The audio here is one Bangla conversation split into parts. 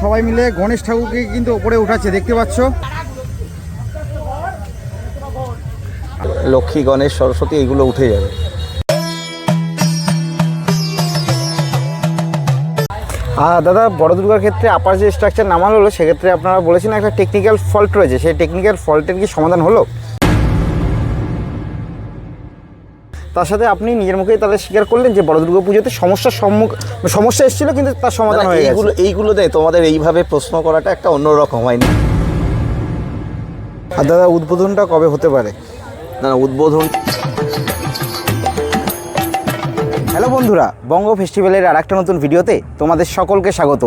সবাই মিলে গণেশ ঠাকুরকে কিন্তু ওপরে উঠাচ্ছে দেখতে পাচ্ছ? লক্ষ্মী গণেশ সরস্বতী এইগুলো উঠে যাবে। আর দাদা বড় দুর্গার ক্ষেত্রে আপার যে স্ট্রাকচার নামানো হলো সেক্ষেত্রে আপনারা বলেছেন একটা টেকনিক্যাল ফল্ট রয়েছে। সেই টেকনিক্যাল ফল্টের কি সমাধান হলো? তার সাথে আপনি নিজের মুখেই তাদের স্বীকার করলেন যে বড় দুর্গা পুজোতে সমস্যার সম্মুখ সমস্যা এসেছিল কিন্তু তার সমাধান হয়ে গেছে। এইগুলো এইগুলো দেয় তোমাদের এইভাবে প্রশ্ন করাটা একটা অন্যরকম হয়নি আর দাদা উদ্বোধনটা কবে হতে পারে? না না, উদ্বোধন হ্যালো বন্ধুরা বঙ্গ ফেস্টিভ্যালের আর একটা নতুন ভিডিওতে তোমাদের সকলকে স্বাগত।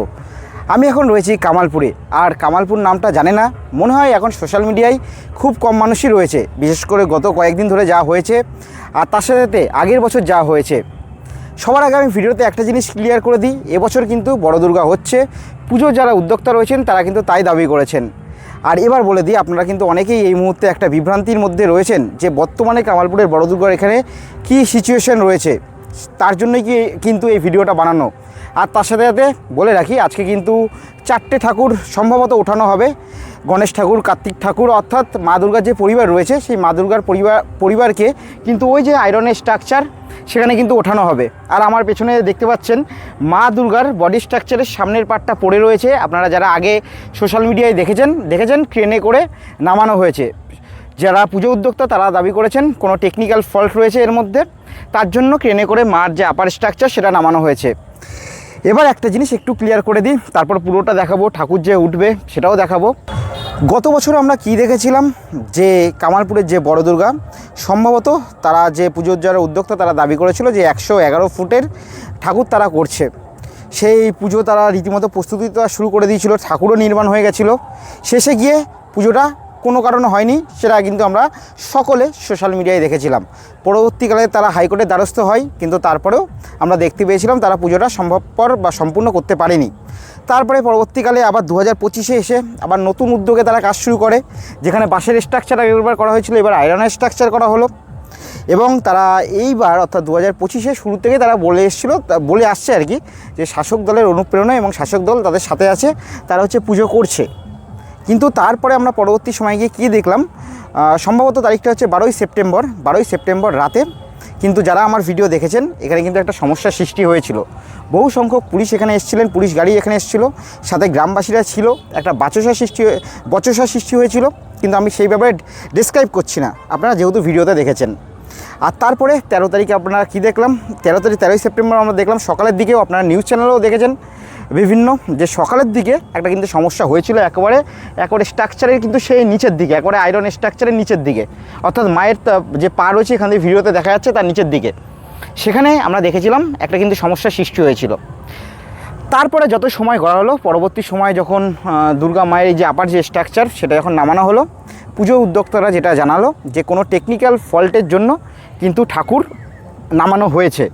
আমি এখন রয়েছি কামালপুরে। আর কামালপুর নামটা জানে না? মনে হয় এখন সোশ্যাল মিডিয়ায় খুব কম মানুষই রয়েছে। বিশেষ করে গত কয়েকদিন ধরে যা হয়েছে আর তার সাথে আগের বছর যা হয়েছে। সবার আগে আমি ভিডিওতে একটা জিনিস ক্লিয়ার করে দিই। এবছর কিন্তু বড় দুর্গা হচ্ছে। পুজোর যারা উদ্যোক্তা রয়েছেন, তারা কিন্তু তাই দাবি করেছেন। আর এবার বলে দিই, আপনারা কিন্তু অনেকেই এই মুহূর্তে একটা বিভ্রান্তির মধ্যে রয়েছেন যে বর্তমানে কামালপুরের বড় দুর্গার এখানে কী সিচুয়েশন রয়েছে? তার জন্যই কি কিন্তু এই ভিডিওটা বানানো? আর তার সাথে সাথে বলে রাখি, আজকে কিন্তু চারটে ঠাকুর সম্ভবত ওঠানো হবে। গণেশ ঠাকুর, কার্তিক ঠাকুর, অর্থাৎ মা দুর্গার যে পরিবার রয়েছে, সেই মা দুর্গার পরিবার, পরিবারকে কিন্তু ওই যে আয়রনের স্ট্রাকচার সেখানে কিন্তু ওঠানো হবে। আর আমার পেছনে দেখতে পাচ্ছেন, মা দুর্গার বডি স্ট্রাকচারের সামনের পার্টটা পড়ে রয়েছে। আপনারা যারা আগে সোশ্যাল মিডিয়ায় দেখেছেন দেখেছেন ক্রেনে করে নামানো হয়েছে। যারা পুজো উদ্যোক্তা, তারা দাবি করেছেন, কোনো টেকনিক্যাল ফল্ট রয়েছে এর মধ্যে। তার জন্য ক্রেনে করে মার যে আপার স্ট্রাকচার সেটা নামানো হয়েছে। এবার একটা জিনিস একটু ক্লিয়ার করে দিই, তারপর পুরোটা দেখাবো, ঠাকুর যে উঠবে সেটাও দেখাবো। গত বছর আমরা কি দেখেছিলাম? যে কামালপুরের যে বড় দুর্গা, সম্ভবত তারা যে পুজোর যারা উদ্যোক্তা তারা দাবি করেছিল যে একশো এগারো ফুটের ঠাকুর তারা করছে। সেই পুজো তারা রীতিমতো প্রস্তুতি তো শুরু করে দিয়েছিল, ঠাকুরও নির্মাণ হয়ে গেছিল। শেষে গিয়ে পুজোটা কোনো কারণে হয়নি, সেটা কিন্তু আমরা সকলে সোশ্যাল মিডিয়ায় দেখেছিলাম। পরবর্তীকালে তারা হাইকোর্টের দ্বারস্থ হয়, কিন্তু তারপরেও আমরা দেখতে পেয়েছিলাম তারা পুজোটা সম্ভবপর বা সম্পূর্ণ করতে পারেনি। তারপরে পরবর্তীকালে আবার দু হাজার পঁচিশে এসে আবার নতুন উদ্যোগে তারা কাজ শুরু করে, যেখানে বাঁশের স্ট্রাকচার আগেরবার করা হয়েছিল, এবার আয়রনের স্ট্রাকচার করা হলো। এবং তারা এইবার অর্থাৎ দু হাজার পঁচিশে শুরু থেকে তারা বলে এসেছিল বলে আসছে আর কি, যে শাসক দলের অনুপ্রেরণা এবং শাসক দল তাদের সাথে আছে, তারা হচ্ছে পুজো করছে। কিন্তু তারপরে আমরা পরবর্তী সময় গিয়ে কী দেখলাম? সম্ভবত তারিখটা হচ্ছে বারোই সেপ্টেম্বর। বারোই সেপ্টেম্বর রাতে কিন্তু যারা আমার ভিডিও দেখেছেন, এখানে কিন্তু একটা সমস্যার সৃষ্টি হয়েছিল। বহু সংখ্যক পুলিশ এখানে এসেছিলেন, পুলিশ গাড়ি এখানে এসেছিল, সাথে গ্রামবাসীরা ছিল, একটা বাচসা সৃষ্টি বচসা সৃষ্টি হয়েছিল, কিন্তু আমি সেই ব্যাপারে ডিসক্রাইব করছি না, আপনারা যেহেতু ভিডিওতে দেখেছেন। আর তারপরে তেরো তারিখে আপনারা কী দেখলাম? তেরো তারিখ, তেরোই সেপ্টেম্বর আমরা দেখলাম, সকালের দিকেও আপনারা নিউজ চ্যানেলেও দেখেছেন। বিভিন্ন, যে সকালের দিকে একটা কিন্তু সমস্যা হয়েছিল একেবারে একেবারে স্ট্রাকচারের কিন্তু সেই নিচের দিকে, একেবারে আয়রন স্ট্রাকচারের নিচের দিকে। অর্থাৎ মায়ের যে পা রয়েছে এখান থেকে ভিডিওতে দেখা যাচ্ছে তার নিচের দিকে। সেখানে আমরা দেখেছিলাম একটা কিন্তু সমস্যার সৃষ্টি হয়েছিল। তারপরে যত সময় গড়া হলো, পরবর্তী সময় যখন দুর্গা মায়ের যে আপার যে স্ট্রাকচার সেটা যখন নামানো হলো, পুজো উদ্যোক্তারা যেটা জানালো যে কোনো টেকনিক্যাল ফল্টের জন্য কিন্তু ঠাকুর নামানো হয়েছে।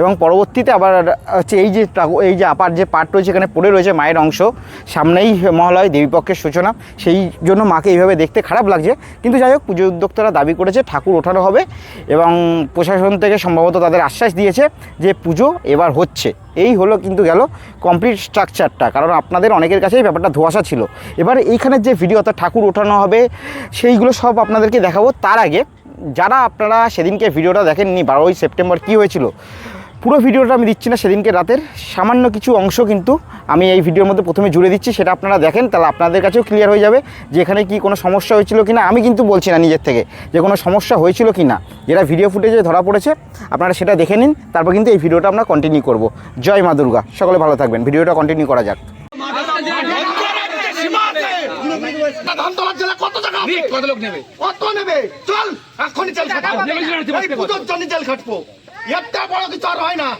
এবং পরবর্তীতে আবার হচ্ছে এই যে এই যে আপার যে পার্ট রয়েছে, এখানে পড়ে রয়েছে মায়ের অংশ। সামনেই মহালয় দেবীপক্ষের সূচনা। সেই জন্য মাকে এইভাবে দেখতে খারাপ লাগছে। কিন্তু যাই হোক, পুজো উদ্যোক্তারা দাবি করেছে, ঠাকুর ওঠানো হবে এবং প্রশাসন থেকে সম্ভবত তাদের আশ্বাস দিয়েছে যে পুজো এবার হচ্ছে। এই হলো কিন্তু গেল কমপ্লিট স্ট্রাকচারটা। কারণ আপনাদের অনেকের কাছেই ব্যাপারটা ধোয়াশা ছিল। এবার এইখানের যে ভিডিও, অর্থাৎ ঠাকুর ওঠানো হবে, সেইগুলো সব আপনাদেরকে দেখাবো। তার আগে, যারা আপনারা সেদিনকে ভিডিওটা দেখেননি, বারোই সেপ্টেম্বর কী হয়েছিল? পুরো ভিডিওটা আমি দিচ্ছি না সেদিনকে রাতের সামান্য কিছু অংশ কিন্তু আমি এই ভিডিওর মধ্যে প্রথমে জুড়ে দিচ্ছি সেটা আপনারা দেখেন তাহলে আপনাদের কাছেও ক্লিয়ার হয়ে যাবে যে এখানে কি কোনো সমস্যা হয়েছিল কি না আমি কিন্তু বলছি না নিজের থেকে যে কোনো সমস্যা হয়েছিল কি না যেটা ভিডিও ফুটেজে ধরা পড়েছে আপনারা সেটা দেখে নিন তারপর কিন্তু এই ভিডিওটা আমরা কন্টিনিউ করব। জয় মা দুর্গা সকলে ভালো থাকবেন। ভিডিওটা কন্টিনিউ করা যাক। ধানতলার জেলা কত টাকা আছে? কত লোক নেবে কত নেবে চল এক্ষুনি জেল খাটবো পুজোর জন্য জেল খাটবো। একটা বড় কিছু আর হয় না।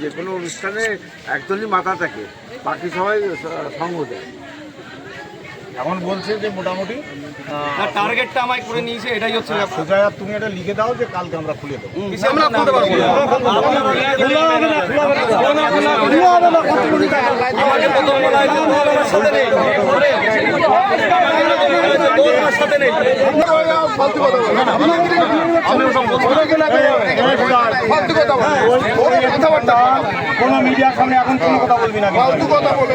যে কোনো অনুষ্ঠানে একজনই মাথা থাকে বাকি সবাই সঙ্গ দেয় এখন বলছে যে মোটামুটি টার্গেটটা আমায় করে নিয়েছে এটাই হচ্ছে সোজা তুমি এটা লিখে দাও যে কালকে আমরা খুলে দেবো। আমরা খুলতে পারব আমাকে প্রথম বলা হয়েছিল, সাথে নেই। ফালতু কথা বলে। না। ফালতু কথা বলে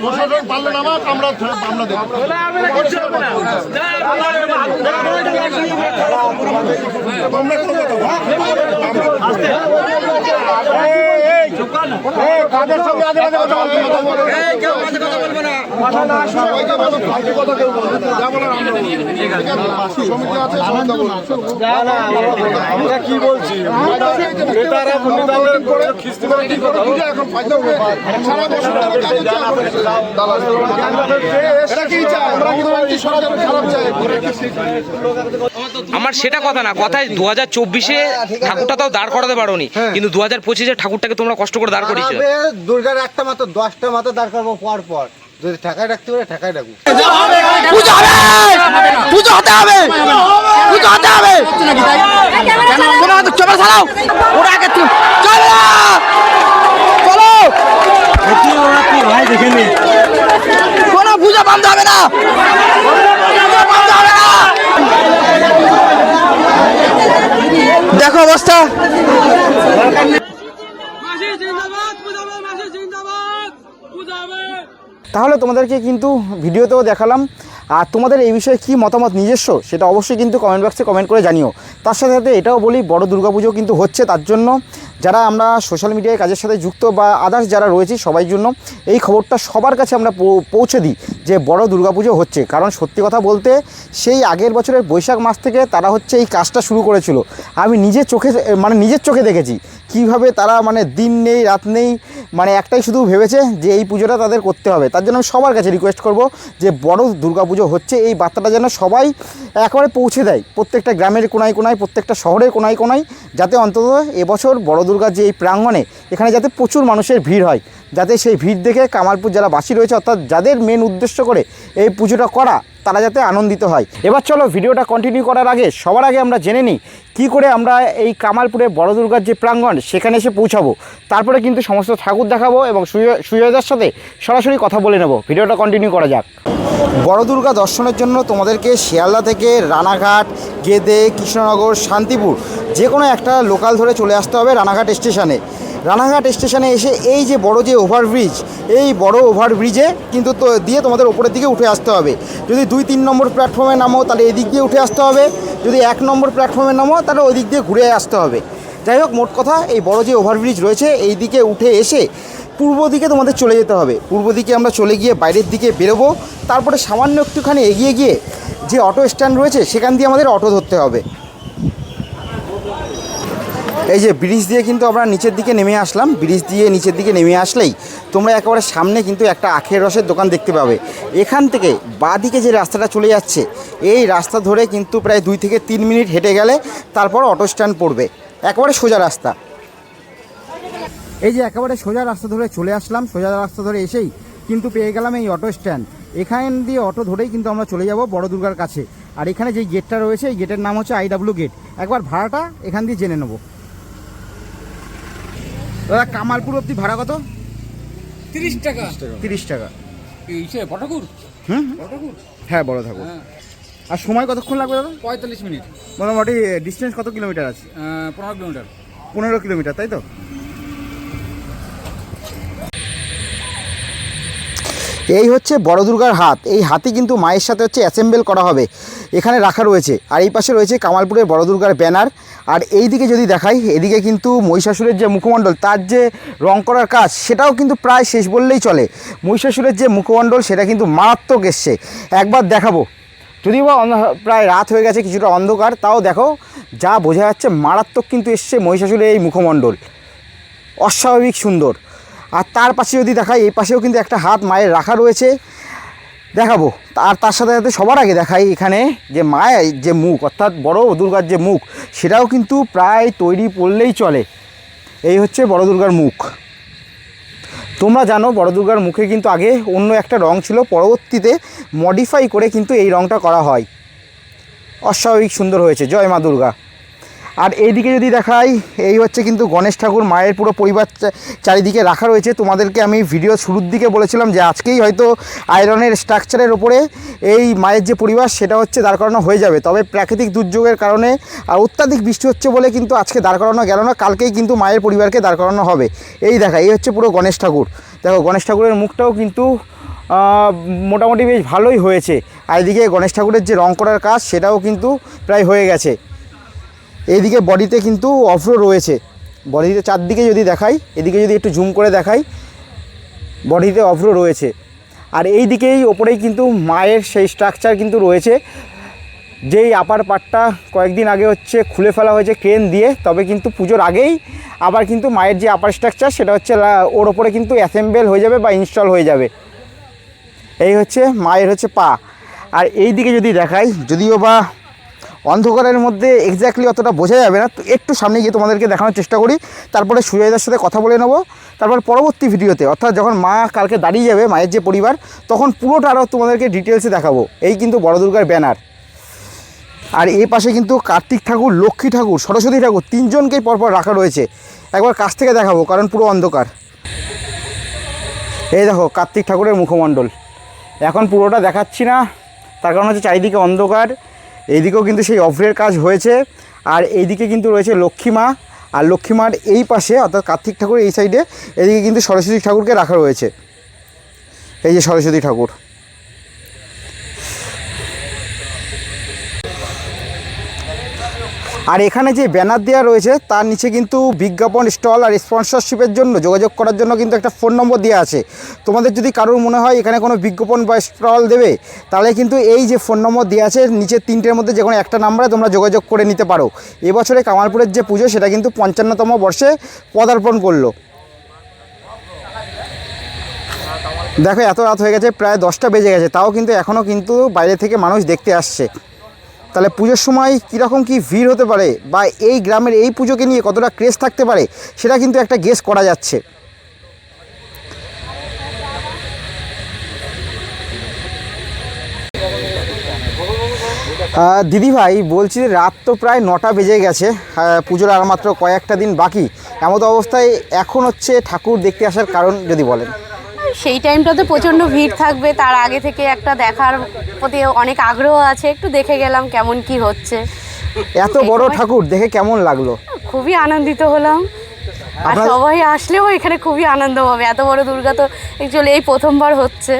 প্রশাসন পারলে না আমরা আমরা দেখব বলো। কাদের সঙ্গে আজে বাজে কথা বলবে? সবাইকে বলো, ফালতু কথা কেউ বলবে না। যা বলার আমরা ঠিক আছে? সমিতি আছে, সমিতি বলবে। আমরা কি বলছি নেতারা নেতাদের করে খিস্তি করে কি কথা বুঝে এখন ফায়দা হবে সারা বছর ধরে কাজে চায় দালাল। এটা কি চায় আমরা সরকার খারাপ সেটা কথা না কথায় দু হাজার চব্বিশে ঠাকুরটা তাও দাঁড় করাতে পারোনি কিন্তু দু হাজার পঁচিশে ঠাকুরটাকে তোমরা কষ্ট করে দাঁড় করিয়েছো। দুর্গার একটা মাত্র দশটা মাত্র দাঁড় করব পর পর। যদি ঠেকায় রাখতে পারে ঠাকায় রাখব। পুজো হবে! পুজো হতে হবে! পুজো হতে হবে! কেন? চলে চালাও ওরা আগে তু- চলো! চলো! কোনো পুজো বন্ধ হবে না পুজো বন্ধ হবে না! দেখো অবস্থা। তাহলে তোমাদেরকে কিন্তু ভিডিওতেও দেখালাম। আর তোমাদের এই বিষয়ে কী মতামত নিজস্ব, সেটা অবশ্যই কিন্তু কমেন্ট বক্সে কমেন্ট করে জানিও। তার সাথে সাথে এটাও বলি, বড় দুর্গাপুজো কিন্তু হচ্ছে তার জন্য। যারা আমরা সোশ্যাল মিডিয়ায় কাজের সাথে যুক্ত বা আদার্স যারা রয়েছে সবাই জন্য এই খবরটা সবার কাছে আমরা পৌঁছে দিই যে বড় দুর্গাপুজো হচ্ছে। কারণ সত্যি কথা বলতে সেই আগের বছরের বৈশাখ মাস থেকে তারা হচ্ছে এই কাজটা শুরু করেছিল। আমি নিজের চোখে মানে নিজের চোখে দেখেছি কীভাবে তারা মানে দিন নেই, রাত নেই মানে একটাই শুধু ভেবেছে যে এই পুজোটা তাদের করতে হবে। তার জন্য আমি সবার কাছে রিকোয়েস্ট করব যে বড় দুর্গাপুজো হচ্ছে, এই বার্তাটা যেন সবাই একেবারে পৌঁছে দেয় প্রত্যেকটা গ্রামের কোনায় কোনায়, প্রত্যেকটা শহরের কোনায় কোনায়, যাতে অন্তত এবছর বড় দুর্গার যে এই প্রাঙ্গণে এখানে যাতে প্রচুর মানুষের ভিড় হয়। যাতে সেই ভিড় দেখে কামালপুর যারা বাসী রয়েছে, অর্থাৎ যাদের মেন উদ্দেশ্য করে এই পুজোটা করা, তারা যাতে আনন্দিত হয়। এবার চলো ভিডিওটা কন্টিনিউ করার আগে, সবার আগে আমরা জেনে নিই কী করে আমরা এই কামালপুরে বড় দুর্গার যে প্রাঙ্গণ, সেখানে এসে পৌঁছাবো। তারপরে কিন্তু সমস্ত ঠাকুর দেখাবো এবং সুজয়দার সাথে সরাসরি কথা বলে নেব। ভিডিওটা কন্টিনিউ করা যাক। বড় দুর্গা দর্শনের জন্য তোমাদেরকে শিয়ালদা থেকে রানাঘাট, গেদে, কৃষ্ণনগর, শান্তিপুর যে কোনো একটা লোকাল ধরে চলে আসতে হবে রানাঘাট স্টেশনে। রানাঘাট স্টেশনে এসে এই যে বড় যে ওভারব্রিজ এই বড় ওভারব্রিজে কিন্তু তো দিয়ে তোমাদের ওপরের দিকে উঠে আসতে হবে। যদি দুই তিন নম্বর প্ল্যাটফর্মে নামো, তাহলে এদিক দিয়ে উঠে আসতে হবে। যদি এক নম্বর প্ল্যাটফর্মে নামো, তাহলে ওই দিক দিয়ে ঘুরে আসতে হবে। যাই হোক, মোট কথা, এই বড় যে ওভারব্রিজ রয়েছে, এই দিকে উঠে এসে পূর্ব দিকে তোমাদের চলে যেতে হবে। পূর্ব দিকে আমরা চলে গিয়ে বাইরের দিকে বেরোবো। তারপরে সামান্য একটুখানি এগিয়ে গিয়ে যে অটো স্ট্যান্ড রয়েছে, সেখান দিয়ে আমাদের অটো ধরতে হবে। এই যে ব্রিজ দিয়ে কিন্তু আমরা নিচের দিকে নেমে আসলাম। ব্রিজ দিয়ে নিচের দিকে নেমে আসলেই তোমরা একেবারে সামনে কিন্তু একটা আখের রসের দোকান দেখতে পাবে। এখান থেকে বাঁ দিকে যে রাস্তাটা চলে যাচ্ছে, এই রাস্তা ধরে কিন্তু প্রায় দুই থেকে তিন মিনিট হেঁটে গেলে তারপর অটো স্ট্যান্ড পড়বে। একেবারে সোজা রাস্তা। এই যে একেবারে সোজা রাস্তা ধরে চলে আসলাম, সোজা রাস্তা ধরে এসেই কিন্তু পেয়ে গেলাম এই অটো স্ট্যান্ড। এখান দিয়ে অটো ধরেই কিন্তু আমরা চলে যাব বড় দুর্গার কাছে। আর এখানে যে গেটটা রয়েছে, এই গেটের নাম হচ্ছে আইডাব্লিউ গেট। একবার ভাড়াটা এখান দিয়ে জেনে নেব। দাদা কামালপুর অব্দি ভাড়া কত? তিরিশ টাকা। তিরিশ টাকা। হুম? হ্যাঁ বড় ঠাকুর আর সময় কতক্ষণ লাগবে দাদা? পঁয়তাল্লিশ মিনিট। মোটামুটি ডিস্টেন্স কত কিলোমিটার আছে? পনেরো কিলোমিটার পনেরো কিলোমিটার তাই তো? এই হচ্ছে বড় দুর্গার হাত। এই হাতি কিন্তু মায়ের সাথে হচ্ছে অ্যাসেম্বল করা হবে। এখানে রাখা রয়েছে। আর এই পাশে রয়েছে কামালপুরের বড় দুর্গার ব্যানার। আর এই দিকে যদি দেখাই, এদিকে কিন্তু মহিষাসুরের যে মুখমণ্ডল, তার যে রং করার কাজ, সেটাও কিন্তু প্রায় শেষ বললেই চলে। মহিষাসুরের যে মুখমণ্ডল, সেটা কিন্তু মারাত্মক এসছে। একবার দেখাবো। যদিও বা প্রায় রাত হয়ে গেছে, কিছুটা অন্ধকার, তাও দেখো, যা বোঝা যাচ্ছে মারাত্মক কিন্তু এসছে মহিষাসুরের এই মুখমণ্ডল। অস্বাভাবিক সুন্দর। আর তার পাশে যদি দেখাই, এই পাশেও কিন্তু একটা হাত মায়ের রাখা রয়েছে। দেখাবো। আর তার সাথে সাথে সবার আগে দেখাই এখানে যে মায়ের যে মুখ, অর্থাৎ বড় দুর্গার যে মুখ, সেটাও কিন্তু প্রায় তৈরি পড়লেই চলে। এই হচ্ছে বড় দুর্গার মুখ। তোমরা জানো বড় দুর্গার মুখে কিন্তু আগে অন্য একটা রং ছিল, পরবর্তীতে মডিফাই করে কিন্তু এই রংটা করা হয়। অস্বাভাবিক সুন্দর হয়েছে। জয় মা দুর্গা। আর এইদিকে যদি দেখাই, এই হচ্ছে কিন্তু গণেশ ঠাকুর মায়ের পুরো পরিবার চারিদিকে রাখা রয়েছে। তোমাদেরকে আমি ভিডিও শুরুর দিকে বলেছিলাম যে আজকেই হয়তো আয়রনের স্ট্রাকচারের ওপরে এই মায়ের যে পরিবার, সেটা হচ্ছে দাঁড় করানো হয়ে যাবে। তবে প্রাকৃতিক দুর্যোগের কারণে আর অত্যাধিক বৃষ্টি হচ্ছে বলে কিন্তু আজকে দাঁড় করানো গেল না, কালকেই কিন্তু মায়ের পরিবারকে দাঁড় করানো হবে। এই দেখা, এই হচ্ছে পুরো গণেশ ঠাকুর। দেখো, গণেশ ঠাকুরের মুখটাও কিন্তু মোটামুটি বেশ ভালোই হয়েছে। আর এদিকে গণেশ ঠাকুরের যে রং করার কাজ, সেটাও কিন্তু প্রায় হয়ে গেছে। এইদিকে বডিতে কিন্তু অফ্রো রয়েছে। বডিতে চারদিকে যদি দেখাই, এদিকে যদি একটু জুম করে দেখাই, বডিতে অফ্রো রয়েছে। আর এই দিকেই ওপরেই কিন্তু মায়ের সেই স্ট্রাকচার কিন্তু রয়েছে। যেই আপার পার্টটা কয়েকদিন আগে হচ্ছে খুলে ফেলা হয়েছে ক্রেন দিয়ে, তবে কিন্তু পুজোর আগেই আবার কিন্তু মায়ের যে আপার স্ট্রাকচার সেটা হচ্ছে ওর ওপরে কিন্তু অ্যাসেম্বল হয়ে যাবে বা ইনস্টল হয়ে যাবে। এই হচ্ছে মায়ের হচ্ছে পা। আর এই দিকে যদি দেখাই, যদিও বা অন্ধকারের মধ্যে এক্স্যাক্টলি অতটা বোঝা যাবে না। তো একটু সামনে গিয়ে তোমাদেরকে দেখানোর চেষ্টা করি। তারপরে সুজয়দার সাথে কথা বলে নেব। তারপর পরবর্তী ভিডিওতে, অর্থাৎ যখন মা কালকে দাঁড়িয়ে যাবে, মায়ের যে পরিবার, তখন পুরোটা আরও তোমাদেরকে ডিটেলসে দেখাবো। এই কিন্তু বড় দুর্গার ব্যানার আর এই পাশে কিন্তু কার্তিক ঠাকুর, লক্ষ্মী ঠাকুর, সরস্বতী ঠাকুর তিনজনকেই পরপর রাখা রয়েছে। একবার কাছ থেকে দেখাবো, কারণ পুরো অন্ধকার। এই দেখো, কার্তিক ঠাকুরের মুখমণ্ডল। এখন পুরোটা দেখাচ্ছি না। তার কারণ হচ্ছে চারিদিকে অন্ধকার। এইদিকেও কিন্তু সেই অফরের কাজ হয়েছে। আর এইদিকে কিন্তু রয়েছে লক্ষ্মীমা আর লক্ষ্মীমার এই পাশে, অর্থাৎ কার্তিক ঠাকুর এই সাইডে এদিকে কিন্তু সরস্বতী ঠাকুরকে রাখা রয়েছে। এই যে সরস্বতী ঠাকুর। আর এখানে যে ব্যানার দেওয়া রয়েছে, তার নিচে কিন্তু বিজ্ঞাপন, স্টল আর স্পন্সরশিপের জন্য যোগাযোগ করার জন্য কিন্তু একটা ফোন নম্বর দেওয়া আছে। তোমাদের যদি কারোর মনে হয় এখানে কোনো বিজ্ঞাপন বা স্টল দেবে, তাহলে কিন্তু এই যে ফোন নম্বর দেওয়া আছে নিচের তিনটের মধ্যে যে কোনো একটা নাম্বারে তোমরা যোগাযোগ করে নিতে পারো। এবছরে কামালপুরের যে পুজো, সেটা কিন্তু পঞ্চান্নতম বর্ষে পদার্পণ করল। দেখো, এত রাত হয়ে গেছে, প্রায় দশটা বেজে গেছে, তাও কিন্তু এখনও কিন্তু বাইরে থেকে মানুষ দেখতে আসছে। তাহলে পুজোর সময় কীরকম কি ভিড় হতে পারে? বা এই গ্রামের এই পুজোকে নিয়ে কতটা ক্রেজ থাকতে পারে? সেটা কিন্তু একটা গেস করা যাচ্ছে। আহ, দিদিভাই বলছি রাত তো প্রায় নটা বেজে গেছে। পুজোর আর মাত্র কয়েকটা দিন বাকি। এমত অবস্থায় এখন হচ্ছে ঠাকুর দেখতে আসার কারণ যদি বলেন। সেই টাইমটাতে প্রচণ্ড ভিড় থাকবে তার আগে থেকে একটা দেখার প্রতি অনেক আগ্রহ আছে একটু দেখে গেলাম কেমন কি হচ্ছে। এত বড় ঠাকুর দেখে কেমন লাগল? খুবই আনন্দিত হলাম। আর সবাই আসলেও এখানে খুবই আনন্দ হবে এত বড় দুর্গা তো অ্যাকচুয়ালি এই প্রথমবার হচ্ছে।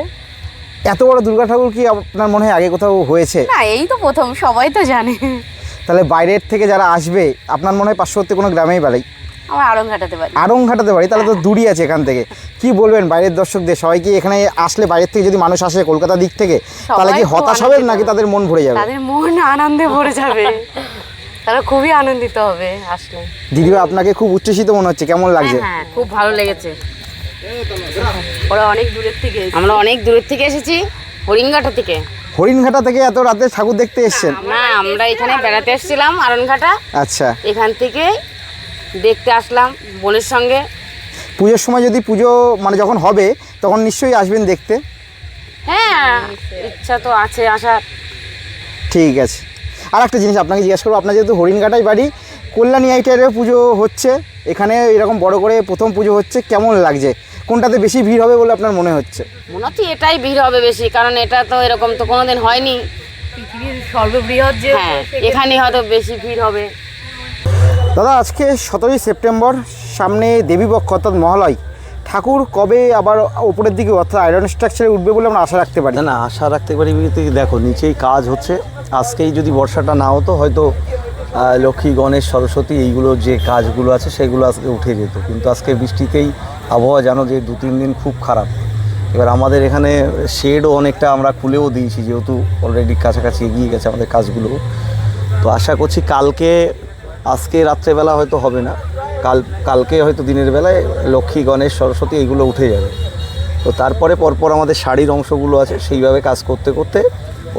এত বড় দুর্গা ঠাকুর কি আপনার মনে হয় আগে কোথাও হয়েছে? না এই তো প্রথম সবাই তো জানে। তাহলে বাইরের থেকে যারা আসবে আপনার মনে হয় পার্শ্ববর্তী কোনো গ্রামেই বাড়ি আমার আড়ং ঘাটাতে পারি আড়ং তাহলে তো দূরই আছে এখান থেকে। কি বলবেন বাইরের দর্শকদের? সবাই কি এখানে আসলে বাইরের থেকে যদি মানুষ আসে কলকাতা দিক থেকে তাহলে কি হতাশ হবে নাকি তাদের মন ভরে যাবে? তাদের মন আনন্দে ভরে যাবে। তারা খুবই আনন্দিত হবে আসলে। দিদিভাই আপনাকে খুব উচ্ছ্বসিত মনে হচ্ছে। কেমন লাগছে? হ্যাঁ খুব ভালো লেগেছে। ওরা অনেক দূরের থেকে আমরা অনেক দূরের থেকে এসেছি হরিণঘাটা থেকে। হরিণঘাটা থেকে এত রাতে ঠাকুর দেখতে এসছেন? না আমরা এখানে বেড়াতে এসেছিলাম আরনঘাটা আচ্ছা। এখান থেকে দেখতে আসলাম বোনের সঙ্গে। পুজোর সময় যদি পুজো মানে যখন হবে তখন নিশ্চয়ই আসবেন দেখতে? হ্যাঁ ইচ্ছা তো আছে আসার। ঠিক আছে। আর একটা জিনিস আপনাকে জিজ্ঞেস করব আপনার যেহেতু হরিণঘাটায় বাড়ি কল্যাণী আইটারে পুজো হচ্ছে এখানে এরকম বড় করে প্রথম পুজো হচ্ছে কেমন লাগছে? কোনটাতে বেশি ভিড় হবে বলে আপনার মনে হচ্ছে? মনে হচ্ছে এটাই ভিড় হবে বেশি কারণ এটা তো এরকম তো কোনোদিন হয়নি। পৃথিবীর সর্ববৃহৎ যে হ্যাঁ এখানে হয়তো বেশি ভিড় হবে। দাদা, আজকে সতেরোই সেপ্টেম্বর, সামনে দেবীপক্ষ অর্থাৎ মহালয়। ঠাকুর কবে আবার উপরের দিকে, অর্থাৎ আয়রন স্ট্রাকচারে উঠবে বলে আমরা আশা রাখতে পারি? না না, আশা রাখতে পারি দেখো, নিচেই কাজ হচ্ছে। আজকেই যদি বর্ষাটা না হতো, হয়তো লক্ষ্মী, গণেশ, সরস্বতী, এইগুলো যে কাজগুলো আছে, সেগুলো আজকে উঠে যেত। কিন্তু আজকে বৃষ্টিতেই আবহাওয়া জানো যে দু, তিন দিন খুব খারাপ। এবার আমাদের এখানে শেডও অনেকটা আমরা খুলেও দিয়েছি, যেহেতু অলরেডি কাছাকাছি এগিয়ে গেছে আমাদের কাজগুলো। তো আশা করছি কালকে আজকে রাত্রেবেলা হয়তো হবে না। কাল, কালকে হয়তো দিনের বেলায় লক্ষ্মী, গণেশ, সরস্বতী এইগুলো উঠে যাবে। তো তারপরে পরপর আমাদের শাড়ির অংশগুলো আছে, সেইভাবে কাজ করতে করতে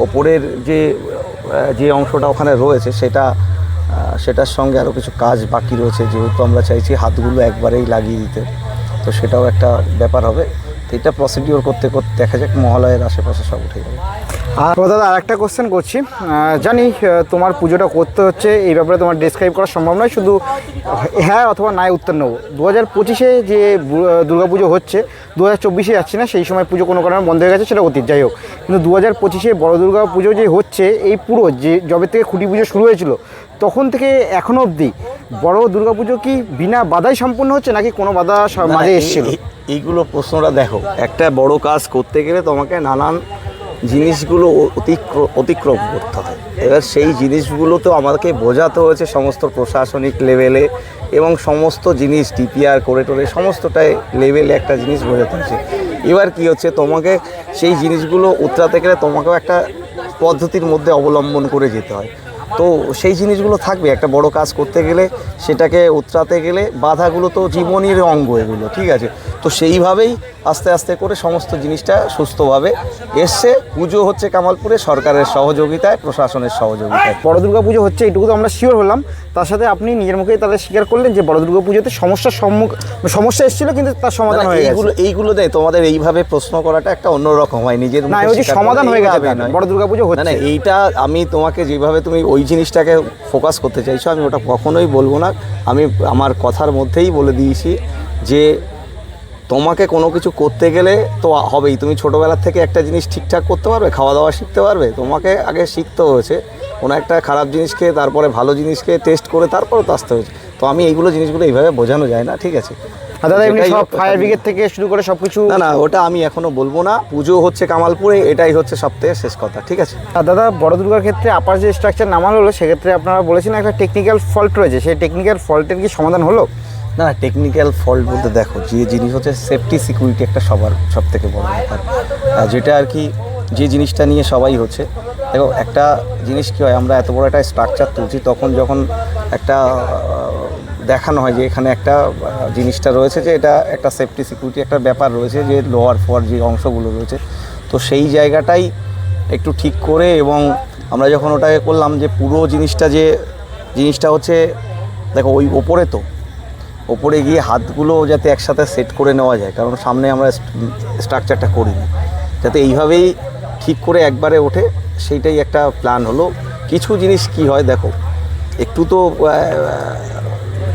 ওপরের যে যে অংশটা ওখানে রয়েছে সেটা সেটার সঙ্গে আরও কিছু কাজ বাকি রয়েছে। যেহেতু আমরা চাইছি হাতগুলো একবারেই লাগিয়ে দিতে, তো সেটাও একটা ব্যাপার হবে। এটা প্রসিডিওর করতে করতে দেখা যাক, মহালয়ের আশেপাশে সব উঠে যাবে আর দাদা, আরেকটা কোশ্চেন করছি। জানি তোমার পুজোটা করতে হচ্ছে, এই ব্যাপারে তোমার ডিসক্রাইব করা সম্ভব নয়, শুধু হ্যাঁ অথবা নাই উত্তর নেব। দু হাজার পঁচিশে যে দুর্গা পুজো হচ্ছে দু হাজার চব্বিশে যাচ্ছি না, সেই সময় পুজো কোনো কারণে বন্ধ হয়ে গেছে, সেটা অতীত। যাই হোক, কিন্তু দু হাজার পঁচিশে বড় দুর্গা পুজো যে হচ্ছে, এই পুরো যে, যবে থেকে খুঁটি পুজো শুরু হয়েছিল তখন থেকে এখনও অবধি? বড় দুর্গা পুজো কি বিনা বাধাই সম্পূর্ণ হচ্ছে নাকি কোনো বাধা মাঝে এসেছিল? এইগুলো প্রশ্নটা দেখো একটা বড় কাজ করতে গেলে তোমাকে নানান জিনিসগুলো অ- অতিক্র- অতিক্রম করতে হয়। এবার সেই জিনিসগুলো তো আমাকে বোঝাতে হয়েছে সমস্ত প্রশাসনিক লেভেলে এবং সমস্ত জিনিস ডিপিআর করে টোরে সমস্তটাই লেভেলে একটা জিনিস বোঝাতে হয়েছে। এবার কি হচ্ছে তোমাকে সেই জিনিসগুলো উতরাতে গেলে তোমাকেও একটা পদ্ধতির মধ্যে অবলম্বন করে যেতে হয়। তো সেই জিনিসগুলো থাকবে। একটা বড় কাজ করতে গেলে সেটাকে উতরাতে গেলে বাধাগুলো তো জীবনের অঙ্গ এগুলো ঠিক আছে? তো সেইভাবেই আস্তে আস্তে করে সমস্ত জিনিসটা সুস্থভাবে এসছে। পুজো হচ্ছে কামালপুরে সরকারের সহযোগিতায় প্রশাসনের সহযোগিতায়। বড় দুর্গা পুজো হচ্ছে এইটুকু তো আমরা শিওর হলাম। তার সাথে আপনি নিজের মুখেই তাদের স্বীকার করলেন যে বড় দুর্গা পুজোতে সমস্যার সম্মুখ সমস্যা এসেছিল কিন্তু তার সমাধান হয়ে গেছে। এইগুলো দেয় তোমাদের এইভাবে প্রশ্ন করাটা একটা অন্যরকম হয় নিজের না ওই সমাধান হয়ে গেছে। বড় দুর্গা পুজো না না হচ্ছে। এইটা আমি তোমাকে যেভাবে তুমি ওই জিনিসটাকে ফোকাস করতে চাইছো, আমি ওটা কখনোই বলব না। আমি আমার কথার মধ্যেই বলে দিয়েছি যে, তোমাকে কোনো কিছু করতে গেলে তো হবেই। তুমি ছোটোবেলার থেকে একটা জিনিস ঠিকঠাক করতে পারবে খাওয়া দাওয়া শিখতে পারবে। তোমাকে আগে শিখতে হয়েছে। কোনো একটা খারাপ জিনিসকে তারপরে ভালো জিনিসকে টেস্ট করে তারপরে তো আসতে হয়েছে। তো আমি এইগুলো জিনিসগুলো এইভাবে বোঝানো যায় না, ঠিক আছে? দাদা এমনি সব ফায়ার ব্রিগেড থেকে শুরু করে সব কিছু না না ওটা আমি এখনও বলব না। পুজো হচ্ছে কামালপুরে এটাই হচ্ছে সব থেকে শেষ কথা ঠিক আছে? আর দাদা বড় দুর্গার ক্ষেত্রে আপার যে স্ট্রাকচার নামানো হলো সেক্ষেত্রে আপনারা বলেছেন একটা টেকনিক্যাল ফল্ট রয়েছে। সেই টেকনিক্যাল ফল্টের কি সমাধান হলো? না টেকনিক্যাল ফল্ট বলতে দেখো যে জিনিস হচ্ছে সেফটি সিকিউরিটি একটা সবার সব থেকে বড় ব্যাপার। আর যেটা আর কি যে জিনিসটা নিয়ে সবাই হচ্ছে দেখো একটা জিনিস কী হয় আমরা এত বড় একটা স্ট্রাকচার তুলছি তখন যখন একটা দেখানো হয় যে এখানে একটা জিনিসটা রয়েছে যে এটা একটা সেফটি সিকিউরিটি একটা ব্যাপার রয়েছে যে লোয়ার ফোয়ার যে অংশগুলো রয়েছে। তো সেই জায়গাটাই একটু ঠিক করে এবং আমরা যখন ওটাকে করলাম যে পুরো জিনিসটা যে, জিনিসটা হচ্ছে, দেখো ওই ওপরে তো, ওপরে গিয়ে হাতগুলো যাতে একসাথে সেট করে নেওয়া যায়, কারণ সামনে আমরা স্ট্রাকচারটা করিনি। যাতে এইভাবেই ঠিক করে একবারে ওঠে, সেইটাই একটা প্ল্যান হলো। কিছু জিনিস কি হয় দেখো, একটু তো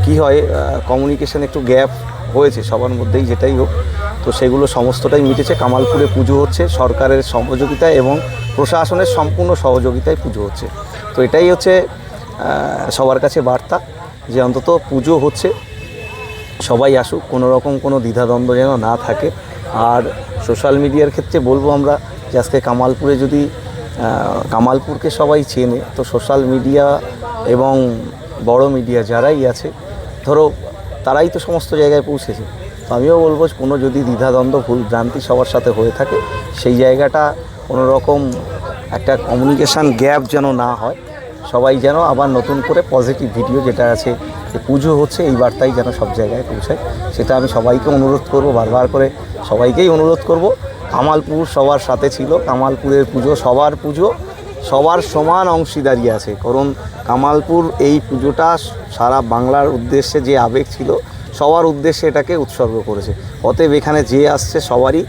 কি হয় কমিউনিকেশান একটু গ্যাপ হয়েছে সবার মধ্যেই যেটাই হোক। তো সেগুলো সমস্তটাই মিটেছে। কামালপুরে পুজো হচ্ছে, সরকারের সহযোগিতায় এবং প্রশাসনের সম্পূর্ণ সহযোগিতায় পুজো হচ্ছে। তো এটাই হচ্ছে সবার কাছে বার্তা যে অন্তত পুজো হচ্ছে, সবাই আসুক, কোনো রকম কোনো দ্বিধাদ্বন্দ্ব যেন না থাকে। আর সোশ্যাল মিডিয়ার ক্ষেত্রে বলব আমরা যে আজকে কামালপুরে যদি কামালপুরকে সবাই চেনে, তো সোশ্যাল মিডিয়া এবং বড় মিডিয়া যারাই আছে ধরো, তারাই তো সমস্ত জায়গায় পৌঁছেছে। তো আমিও বলব কোনো যদি দ্বিধাদ্বন্দ্ব, ভুল ভ্রান্তি সবার সাথে হয়ে থাকে, সেই জায়গাটা কোনো রকম একটা কমিউনিকেশান গ্যাপ যেন না হয়। সবাই যেন আবার নতুন করে পজিটিভ ভিডিও যেটা আছে, যে পুজো হচ্ছে, এই বার্তাই যেন সব জায়গায় পৌঁছায়। সেটা আমি সবাইকে অনুরোধ করব, বারবার করে সবাইকেই অনুরোধ করব। কামালপুর সবার সাথে ছিল, কামালপুরের পুজো সবার পুজো। সবার সমান অংশীদারি আছে। কারণ কামালপুর এই পুজোটা সারা বাংলার উদ্দেশ্যে যে আবেগ ছিল, সবার উদ্দেশ্যে এটাকে উৎসর্গ করেছে। অতএব এখানে যে আসছে সবারই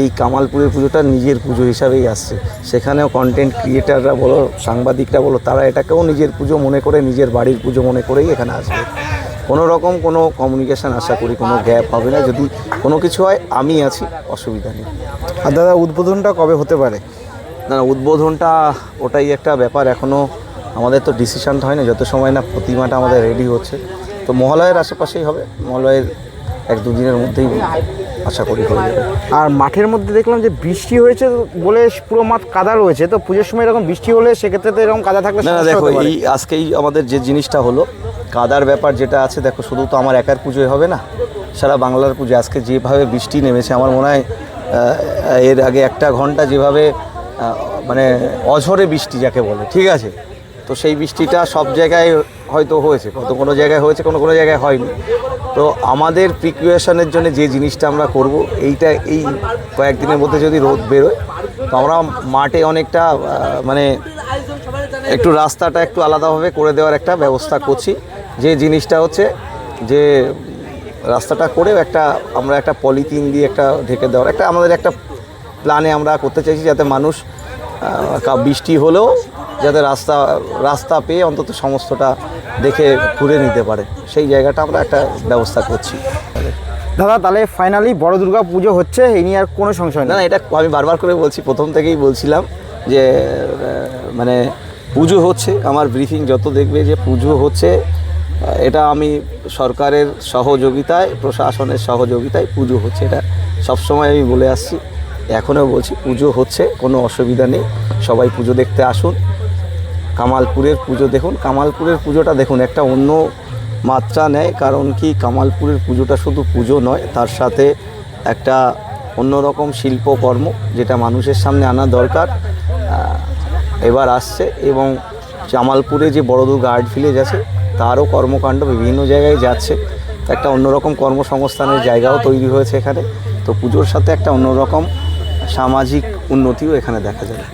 এই কামালপুরের পুজোটা নিজের পুজো হিসাবেই আসছে। সেখানেও কন্টেন্ট ক্রিয়েটাররা বলো, সাংবাদিকরা বলো, তারা এটাকেও নিজের পুজো মনে করে, নিজের বাড়ির পুজো মনে করেই এখানে আসবে। কোনো রকম কোনো কমিউনিকেশান আশা করি, কোনো গ্যাপ হবে না। যদি কোনো কিছু হয়, আমি আছি, অসুবিধা নেই। আর দাদা, উদ্বোধনটা কবে হতে পারে? না উদ্বোধনটা ওটাই একটা ব্যাপার। এখনও আমাদের তো ডিসিশনটা হয় না যত সময় না প্রতিমাটা আমাদের রেডি হচ্ছে। তো মহালয়ের আশেপাশেই হবে মহালয়ের এক দুদিনের মধ্যেই আশা করি হয়ে যাবে। আর মাঠের মধ্যে দেখলাম যে বৃষ্টি হয়েছে বলে পুরো মাঠ কাদা রয়েছে তো পুজোর সময় এরকম বৃষ্টি হলে সেক্ষেত্রে তো এরকম কাদা থাকলে না দেখো এই আজকেই আমাদের যে জিনিসটা হলো কাদার ব্যাপার যেটা আছে দেখো শুধু তো আমার একার পুজোয় হবে না সারা বাংলার পুজো। আজকে যেভাবে বৃষ্টি নেমেছে আমার মনে হয় এর আগে একটা ঘণ্টা যেভাবে মানে অঝরে বৃষ্টি যাকে বলে, ঠিক আছে? তো সেই বৃষ্টিটা সব জায়গায় হয়তো হয়েছে কত কোনো জায়গায় হয়েছে, কোনো কোনো জায়গায় হয়নি। তো আমাদের প্রিকুয়েশনের জন্য যে জিনিসটা আমরা করব, এইটা এই কয়েকদিনের মধ্যে যদি রোদ বেরোয়, তো আমরা মাঠে অনেকটা মানে একটু রাস্তাটা একটু আলাদাভাবে করে দেওয়ার একটা ব্যবস্থা করছি। যে জিনিসটা হচ্ছে যে রাস্তাটা করেও একটা, আমরা একটা পলিথিন দিয়ে একটা ঢেকে দেওয়ার, একটা আমাদের একটা প্ল্যানে আমরা করতে চাইছি যাতে মানুষ কা- বৃষ্টি হলেও যাতে রাস্তা রাস্তা পেয়ে অন্তত সমস্তটা দেখে ঘুরে নিতে পারে। সেই জায়গাটা আমরা একটা ব্যবস্থা করছি। দাদা তাহলে ফাইনালি বড় দুর্গা পুজো হচ্ছে এই নিয়ে আর কোনো সংশয় না নেই? না এটা আমি বারবার করে বলছি প্রথম থেকেই বলছিলাম যে মানে পুজো হচ্ছে আমার ব্রিফিং যত দেখবে যে পুজো হচ্ছে এটা আমি সরকারের সহযোগিতায় প্রশাসনের সহযোগিতায় পুজো হচ্ছে এটা সবসময় আমি বলে আসছি। এখনও বলছি, পুজো হচ্ছে, কোনো অসুবিধা নেই। সবাই পুজো দেখতে আসুন। কামালপুরের পুজো দেখুন। কামালপুরের পুজোটা দেখুন, একটা অন্য মাত্রা নেয়, কারণ কি কামালপুরের পুজোটা শুধু পুজো নয়, তার সাথে একটা অন্যরকম শিল্পকর্ম, যেটা মানুষের সামনে আনা দরকার এবার আসছে এবং জামালপুরে যে বড় দুর্গা আর্ট ভিলেজ আছে, তারও কর্মকাণ্ড বিভিন্ন জায়গায় যাচ্ছে। একটা অন্যরকম কর্মসংস্থানের জায়গাও তৈরি হয়েছে এখানে। তো পুজোর সাথে একটা অন্যরকম সামাজিক উন্নতিও এখানে দেখা যায়